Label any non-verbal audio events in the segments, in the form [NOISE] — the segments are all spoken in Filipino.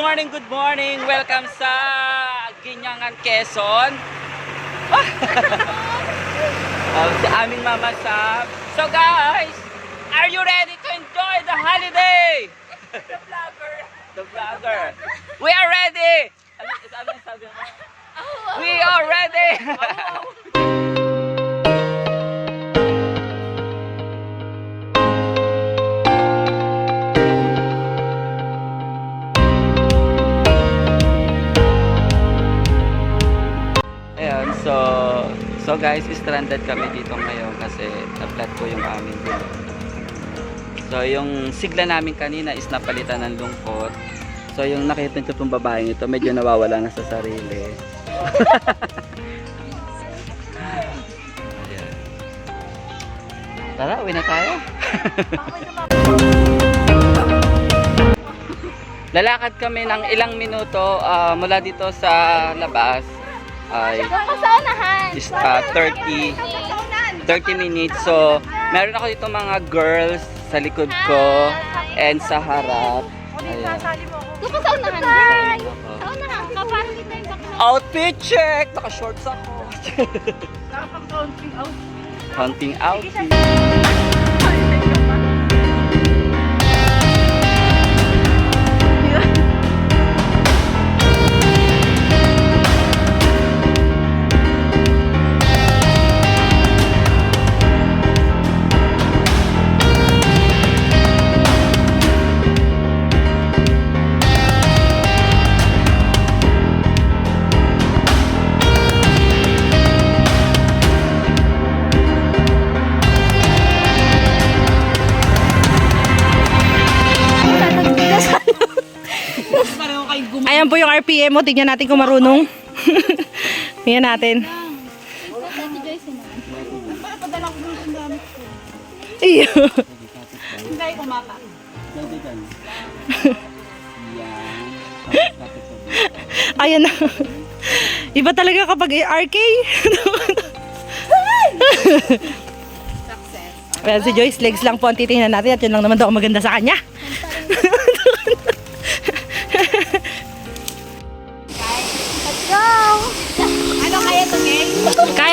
morning, good morning. Welcome sa Ginyangan, Quezon. uh, [LAUGHS] sa aming Mama Sam. So guys, are you ready to enjoy the holiday? the vlogger. The vlogger. We are ready. Ano, ano sabi mo? [LAUGHS] We are ready. Guys, stranded kami dito ngayon kasi na-flat po yung aming gulong. So yung sigla namin kanina is napalitan ng lungkot. So yung nakita nyo pong babaeng ito, medyo nawawala na sa sarili. [LAUGHS] Tara, uwi na tayo. [LAUGHS] Lalakad kami ng ilang minuto ah, mula dito sa labas ay is ah, 30 30 minutes. So, meron ako dito mga girls sa likod ko and sa harap. Ayan. Doon ka sa unahan. Sa unahan. Kapasok kita yung. Outfit check! Naka-shorts ako. Hunting outfit. Ayan po RPM mo. Tingnan natin kung marunong. [LAUGHS] Tingnan natin. Ate Joyce naman. Iyo. Ayan na. Iba talaga kapag RK. Ayan si Joyce, legs lang po ang titingnan natin at yun lang naman daw ang maganda sa kanya.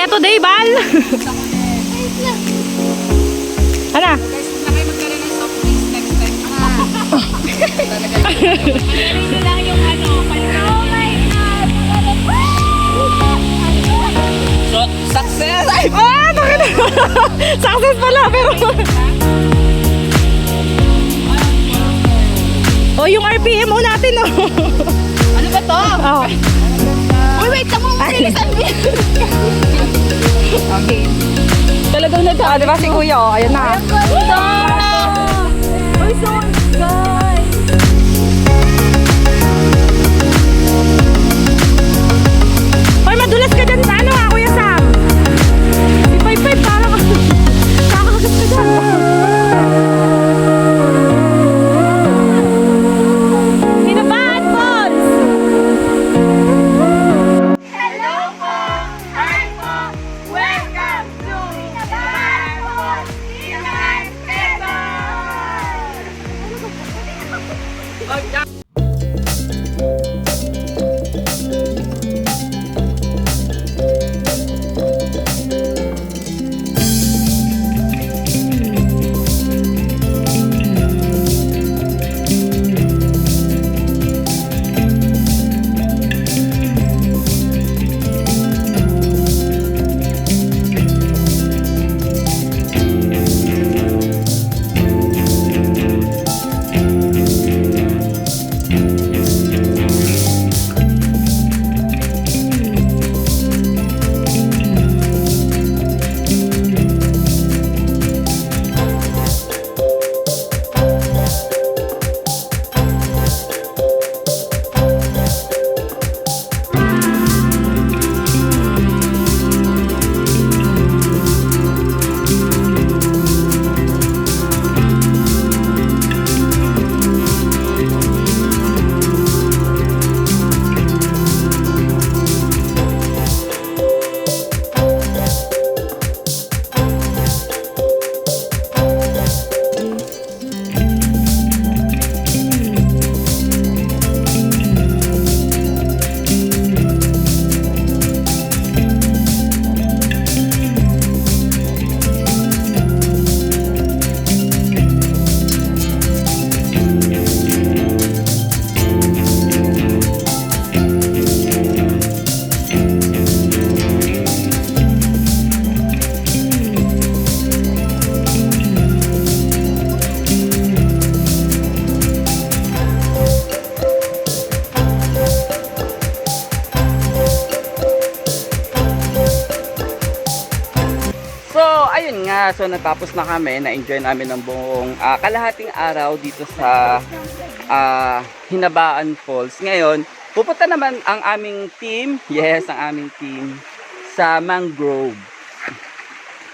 Kaya today, Bal! Ano? Ito lang yung ano. Oh my God! So, success! Ah, bakit? Success pala, pero... oh, yung RPM mo natin, oh. Ano ba to? oh. Uy, wait! Tamo mo bilisan mo Okay. Talagang nag ah, di ba si Kuya, oh, ayun na. Ganda! Uy, so guys! Hoy, madulas ka dyan sa ano ha, kaso natapos na kami, na-enjoy namin ng buong ah, kalahating araw dito sa ah, Hinabaan Falls. Ngayon, pupunta naman ang aming team, yes, ang aming team, sa Mangrove.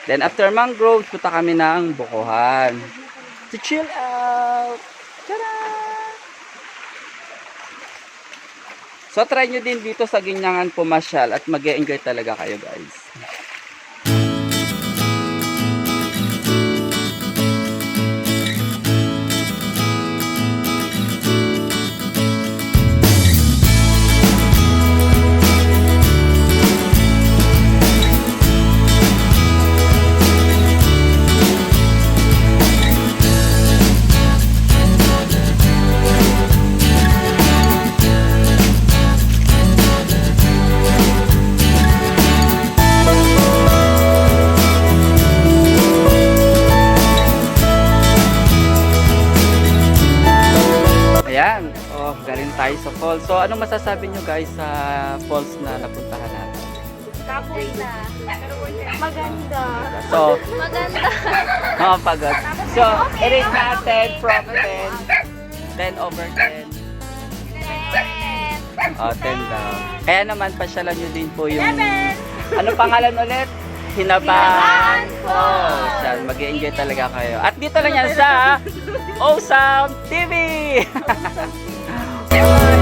Then after Mangrove, punta kami ng Bukuhan. To chill out! Tada! So try nyo din dito sa Ginyangan pumasyal at mag enjoy talaga kayo guys. Falls. So anong masasabi nyo guys sa falls na napuntahan natin? Kapoy na. Maganda. So, Maganda. mga pagod. So, it is natin from 10. 10 over 10. Oh, 10 daw. Kaya naman, pasyalan nyo din po yung... Ano pangalan ulit? Hinabaan Falls. Yan, mag-enjoy talaga kayo. At dito lang yan sa [LAUGHS] Awesome TV! [LAUGHS]